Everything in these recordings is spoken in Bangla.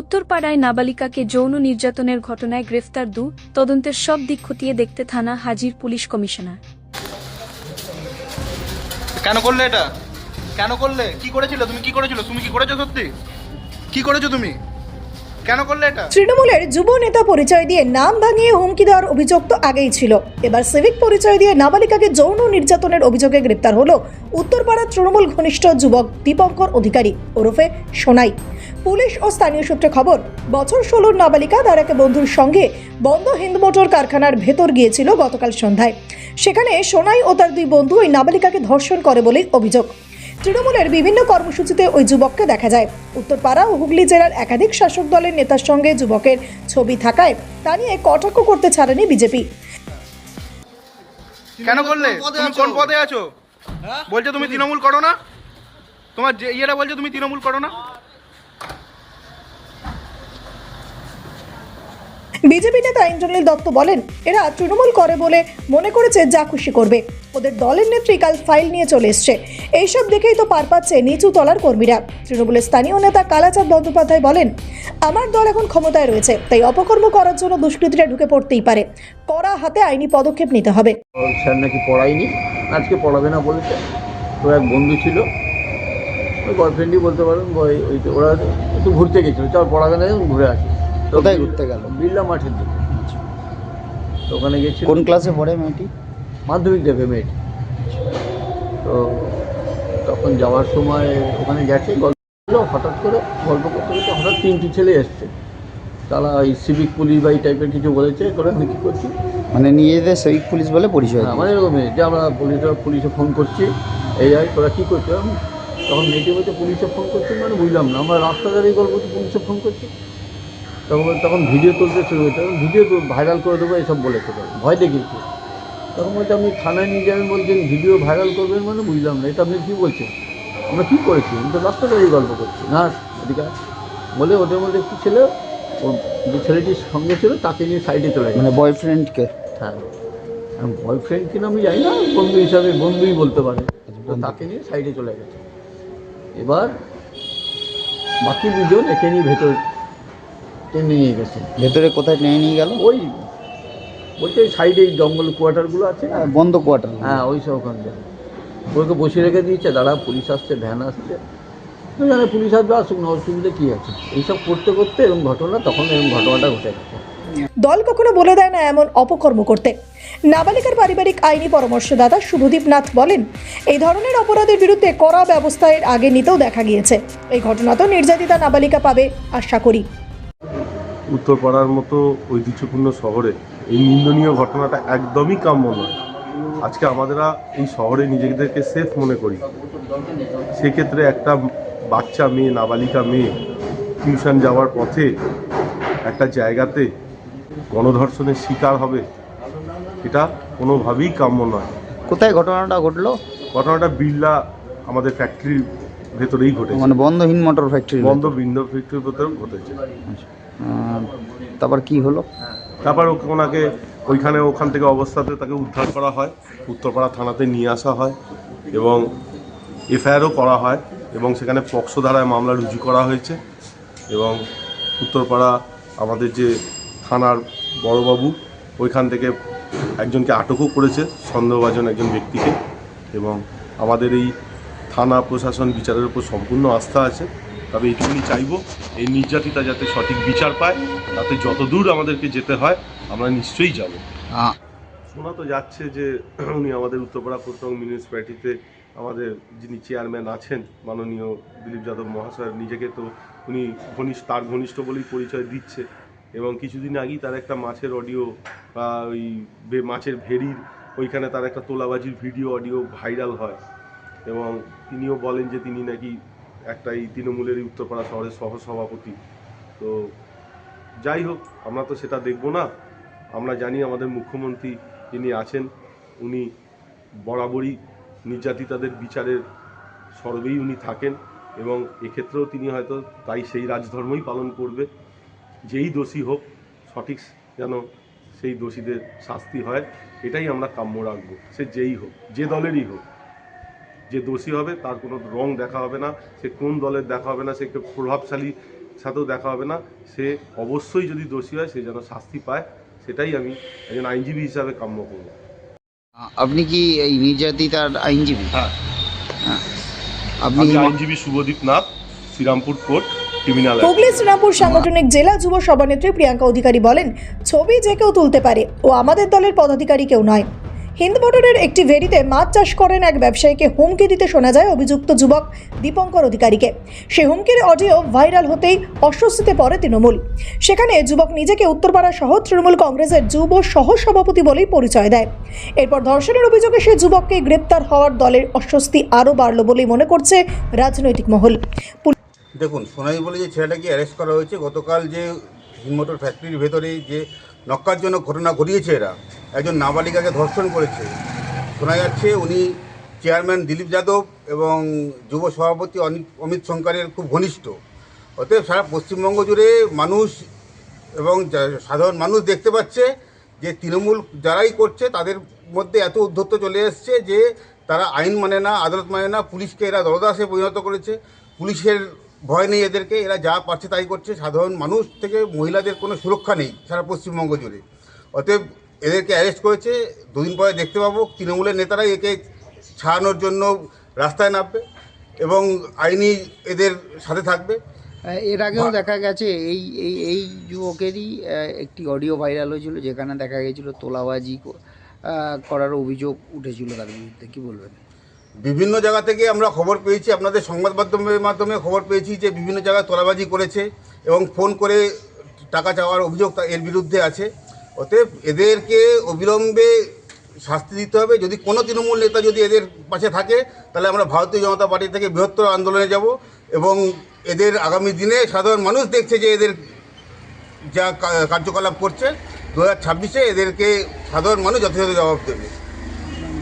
উত্তরপাড়ায় নাবালিকাকে যৌন নির্যাতনের ঘটনায় গ্রেফতার দু তদন্তের সব দিক খতিয়ে দেখতে থানা হাজির পুলিশ কমিশনার। কেন করলে এটা? কেন করলে? কি করেছিল? তুমি কি করেছিল? তুমি কি করেছ সত্যি? কি করেছ তুমি? কেন করলে এটা? তৃণমূলের যুব নেতা পরিচয় দিয়ে নাম ভাঙিয়ে হুমকি দেওয়ার অভিযোগ তো আগেই ছিল। এবার সিভিক পরিচয় দিয়ে নাবালিকাকে যৌন নির্যাতনের অভিযোগে গ্রেপ্তার হলো উত্তরপাড়ার তৃণমূল ঘনিষ্ঠ যুবক দীপঙ্কর অধিকারী ওরফে সোনাই। পুলিশ ও স্থানীয় সূত্রে খবর বছর ষোলোর নাবালিকা তার এক বন্ধুর সঙ্গে বন্ধ হিন্দ মোটর কারখানার ভেতর গিয়েছিল গতকাল সন্ধ্যায়। সেখানে সোনাই ও তার দুই বন্ধু ওই নাবালিকাকে ধর্ষণ করে বলে অভিযোগ। তৃণমূলের বিভিন্ন কর্মসূচিতে ওই যুবককে দেখা যায়। উত্তরপাড়া ও হুগলি জেলার একাধিক শাসক দলের নেতার সঙ্গে যুবকের ছবি থাকায় তা নিয়ে কটাক্ষ করতে ছাড়েনি বিজেপি। কেন করলে? তুমি কোন পদে আছো? বলছে তুমি তৃণমূল করো না। তোমার যে ইয়েরা বলছে তুমি তৃণমূল করো না। বিজেপি নেতা ইন্দ্রনীল দত্ত বলেন, এরা তৃণমূল করে বলে মনে করেছে যা খুশি করবে। ওদের দলের নেত্রী কাল ফাইল নিয়ে চলে এসছে। এইসব দেখেই তো পার পাচ্ছে নিচু তলার কর্মীরা। তৃণমূলের স্থানীয় নেতা কালাচাঁদ বন্দ্যোপাধ্যায় বলেন, আমার দল এখন ক্ষমতায় রয়েছে, তাই অপকর্ম করার জন্য দুষ্কৃতীরা ঢুকে পড়তেই পারে। কড়া হাতে আইনি পদক্ষেপ নিতে হবে। স্যার নাকি পড়ায়নি, আজকে পড়াবে না বলেছে। তো এক বন্ধু ছিল গার্লফ্রেন্ডই বলতে পারেন, ওই ওরা একটু ঘুরতে গেছিল। চল পড়াবে না, ঘুরে আসি। কোথায় ঘুরতে গেল? বিড়লা মাঠের দিকে। তো ওখানে গেছিল। কোন ক্লাসে পড়ে মেয়েটি? মাধ্যমিক দেবে মেয়েটি। তো তখন যাওয়ার সময় ওখানে গেছে গল্প হঠাৎ করে গল্প করতে করতে হঠাৎ তিনটি ছেলে এসছে। তারা এই সিভিক পুলিশ বা এই টাইপের কিছু বলেছে করে আমি কী করছি? মানে নিজেদের সিভিক পুলিশ বলে পরিচয় হ্যাঁ, আমাদের এরকমই যে আমরা পুলিশে পুলিশে ফোন করছি এই যাই তোরা কী করছ? আমি তখন মেয়েটি বলছে পুলিশে ফোন করছি মানে বুঝলাম না আমরা রাস্তা দাঁড়িয়ে গল্প পুলিশে ফোন করছি। তখন তখন ভিডিও তুলতে শুরু হয়েছে। তখন ভিডিও ভাইরাল করে দেবো এইসব বলেছে। ভয় দেখিয়েছে। তখন বলছে আপনি থানায় নিয়ে যাবেন বলছেন ভিডিও ভাইরাল করবেন মানে বুঝলাম না। এটা আপনি কী বলছেন? আমরা কী করেছি? আমি তো রাস্তা দাঁড়িয়ে গল্প করছি। না এদিকে বলে ওদের মধ্যে একটি ছেলে ও যে ছেলেটির সঙ্গে ছিল তাকে নিয়ে সাইডে চলে গেছে মানে বয়ফ্রেন্ডকে হ্যাঁ। বয়ফ্রেন্ড কিনা আমি জানি না বন্ধু হিসাবে বন্ধুই বলতে পারে। তো তাকে নিয়ে সাইডে চলে গেছে এবার বাকি দুজন একে নিয়ে ভেতর টেনে নিয়ে গেছে। ভেতরে কোথায় নিয়ে নিয়ে গেল? ওই বলছে সাইডে জঙ্গল কোয়ার্টারগুলো আছে। না বন্ধ কোয়ার্টার। হ্যাঁ ওই সব ওখান থেকে ওকে বসিয়ে রেখে দিয়েছে দাঁড়া পুলিশ আসছে ভ্যান আসছে। তো জানে পুলিশ আসবে আসুক না অসুবিধা কী আছে? এইসব করতে করতে এরকম ঘটনা তখন এরকম ঘটনাটা ঘটে গেছে। দল কখনো বলে দেয় না এমন অপকর্ম করতে। নাবালিকার পারিবারিক আইনি পরামর্শদাতা শুভদীপ নাথ বলেন এই ধরনের অপরাধের বিরুদ্ধে কড়া ব্যবস্থা এর আগে নিতেও দেখা গিয়েছে। এই ঘটনা তো নির্যাতিতা নাবালিকা পাবে আশা করি। উত্তরপাড়ার মতো ঐতিহ্যপূর্ণ শহরে এই নিন্দনীয় ঘটনাটা একদমই কাম্য নয়। আজকে আমাদেরা এই শহরে নিজেদেরকে সেফ মনে করি। সেক্ষেত্রে একটা বাচ্চা মেয়ে নাবালিকা মেয়ে টিউশন যাওয়ার পথে একটা জায়গাতে গণধর্ষণের শিকার হবে এটা কোনোভাবেই কাম্য নয়। কোথায় ঘটনাটা ঘটলো? ঘটনাটা বিড়লা আমাদের ফ্যাক্টরির ভেতরেই ঘটেছে। মানে বন্ধহীন মোটর ফ্যাক্টরি বন্ধ বৃন্দ ফ্যাক্টরির ভেতরেও ঘটেছে। তারপর কি হলো? তারপর ওনাকে ওইখানে ওখান থেকে অবস্থাতে তাকে উদ্ধার করা হয়, উত্তরপাড়া থানাতে নিয়ে আসা হয় এবং এফআইআরও করা হয় এবং সেখানে পক্সো ধারায় মামলা রুজু করা হয়েছে এবং উত্তরপাড়া আমাদের যে থানার বড়বাবু, ওইখান থেকে একজনকে আটকও করেছে, সন্দেহভাজন একজন ব্যক্তিকে এবং আমাদের এই থানা প্রশাসন বিচারের উপর সম্পূর্ণ আস্থা আছে। তবে এইটুকুনি চাইব এই নির্যাতিতা যাতে সঠিক বিচার পায় তাতে যতদূর আমাদেরকে যেতে হয় আমরা নিশ্চয়ই যাব। শোনা তো যাচ্ছে যে উনি আমাদের উত্তরপাড়া প্রত্যং মিউনিসিপ্যালিটিতে আমাদের যিনি চেয়ারম্যান আছেন মাননীয় দিলীপ যাদব মহাশয় নিজেকে তো উনি ঘনিষ্ঠ তার ঘনিষ্ঠ বলেই পরিচয় দিচ্ছে এবং কিছুদিন আগেই তার একটা মাছের অডিও বা ওই মাছের ভেড়ির ওইখানে তার একটা তোলাবাজির ভিডিও অডিও ভাইরাল হয় এবং তিনিও বলেন যে তিনি নাকি একটা এই তৃণমূলের উত্তরপাড়া শহরের সহসভাপতি। তো যাই হোক, আমরা তো সেটা দেখব না। আমরা জানি আমাদের মুখ্যমন্ত্রী যিনি আছেন, উনি বরাবরই নির্যাতিতাদের বিচারের সর্বেই উনি থাকেন এবং এক্ষেত্রেও তিনি হয়তো তাই সেই রাজধর্মই পালন করবে। যেই দোষী হোক, সঠিক যেন সেই দোষীদের শাস্তি হয়, এটাই আমরা কাম্য রাখব। সে যেই হোক, যে দলেরই হোক। যে দোষী হবে তার কোনো রং দেখা হবে না সে কোন দলের দেখা হবে না সে কে প্রভাবশালী সাথেও দেখা হবে না সে অবশ্যই যদি দোষী হয় সে যেন শাস্তি পায় সেটাই আমি একজন আইনজীবী হিসাবে কাম্য করব। আপনি কি এই নির্যাতিতার আইনজীবী? হ্যাঁ। হ্যাঁ। আপনি আইনজীবী শুভদীপ নাথ শ্রীরামপুর কোর্ট হুগলি শ্রীরামপুর সাংগঠনিক জেলা যুব সভানেত্রী প্রিয়াঙ্কা অধিকারী বলেন ছবি যে কেউ তুলতে পারে ও আমাদের দলের পদাধিকারী কেউ নয়। হিন্দ মোটরের একটি ভেরিতে মাছ চাষ করেন এক ব্যবসায়ীকে হুমকি দিতে শোনা যায় অভিযুক্ত যুবক দীপঙ্কর অধিকারীকে। সে হুমকির অডিও ভাইরাল হতেই অস্বস্তিতে পড়ে তৃণমূল। সেখানে যুবক নিজেকে উত্তরপাড়া সহ তৃণমূল কংগ্রেসের যুব সহ সভাপতি বলেই পরিচয় দেয়। এরপর ধর্ষণের অভিযোগে সে যুবককে গ্রেপ্তার হওয়ার দলের অস্বস্তি আরও বাড়ল বলেই মনে করছে রাজনৈতিক মহল। দেখুন সোনাই বলে যে ছেলেটাকে অ্যারেস্ট করা হয়েছে, গতকাল যে মোটর ফ্যাক্টরির ভেতরে যে নক্কারজনক ঘটনা ঘটিয়েছে এরা, একজন নাবালিকাকে ধর্ষণ করেছে। শোনা যাচ্ছে উনি চেয়ারম্যান দিলীপ যাদব এবং যুব সভাপতি অমিত শঙ্করের খুব ঘনিষ্ঠ। অতএব সারা পশ্চিমবঙ্গ জুড়ে মানুষ এবং সাধারণ মানুষ দেখতে পাচ্ছে যে তৃণমূল যারাই করছে তাদের মধ্যে এত উদ্ধত্ত চলে এসছে যে তারা আইন মানে না, আদালত মানে না, পুলিশকে এরা দলদাসে পরিণত করেছে। পুলিশের ভয় নেই এদেরকে এরা যা পারছে তাই করছে। সাধারণ মানুষ থেকে মহিলাদের কোনো সুরক্ষা নেই সারা পশ্চিমবঙ্গ জুড়ে। অতএব এদেরকে অ্যারেস্ট করেছে। দুদিন পরে দেখতে পাবো। তৃণমূলের নেতারাই একে ছাড়ানোর জন্য রাস্তায় নামবে এবং আইনি এদের সাথে থাকবে। এর আগেও দেখা গেছে এই এই এই যুবকেরই একটি অডিও ভাইরাল হয়েছিল যেখানে দেখা গেছিল তোলাবাজি করার অভিযোগ উঠেছিল তার বিরুদ্ধে। কী বলবেন? বিভিন্ন জায়গা থেকে আমরা খবর পেয়েছি আপনাদের সংবাদ মাধ্যমের মাধ্যমে খবর পেয়েছি যে বিভিন্ন জায়গায় তোলাবাজি করেছে এবং ফোন করে টাকা চাওয়ার অভিযোগ এর বিরুদ্ধে আছে। অতএব এদেরকে অবিলম্বে শাস্তি দিতে হবে। যদি কোনো তৃণমূল নেতা যদি এদের পাশে থাকে তাহলে আমরা ভারতীয় জনতা পার্টি থেকে বৃহত্তর আন্দোলনে যাব এবং এদের আগামী দিনে সাধারণ মানুষ দেখছে যে এদের যা কার্যকলাপ করছে। দু হাজার ছাব্বিশে এদেরকে সাধারণ মানুষ যথাযথ জবাব দেবে।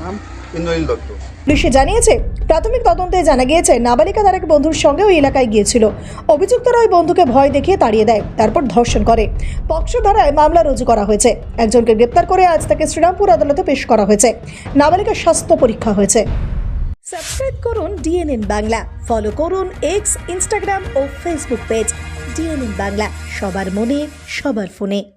নাম? ইন্দ্রনীল দত্ত। পুলিশে জানিয়েছে, প্রাথমিক তদন্তে জানা গিয়েছে, নাবালিকা তার এক বন্ধুর সঙ্গে ওই এলাকায় গিয়েছিল। অভিযুক্তরা ওই বন্ধুকে ভয় দেখিয়ে তাড়িয়ে দেয়, তারপর ধর্ষণ করে। পক্ষ ধারায় মামলা রুজু করা হয়েছে। একজনকে গ্রেপ্তার করে আজ তাকে শ্রীরামপুর আদালতে পেশ করা হয়েছে। নাবালিকার স্বাস্থ্য পরীক্ষা হয়েছে। সাবস্ক্রাইব করুন ডিএনএন বাংলা। ফলো করুন এক্স ইনস্টাগ্রাম ও ফেসবুক পেজ ডিএনএন বাংলা। সবার মনে, সবার ফোনে।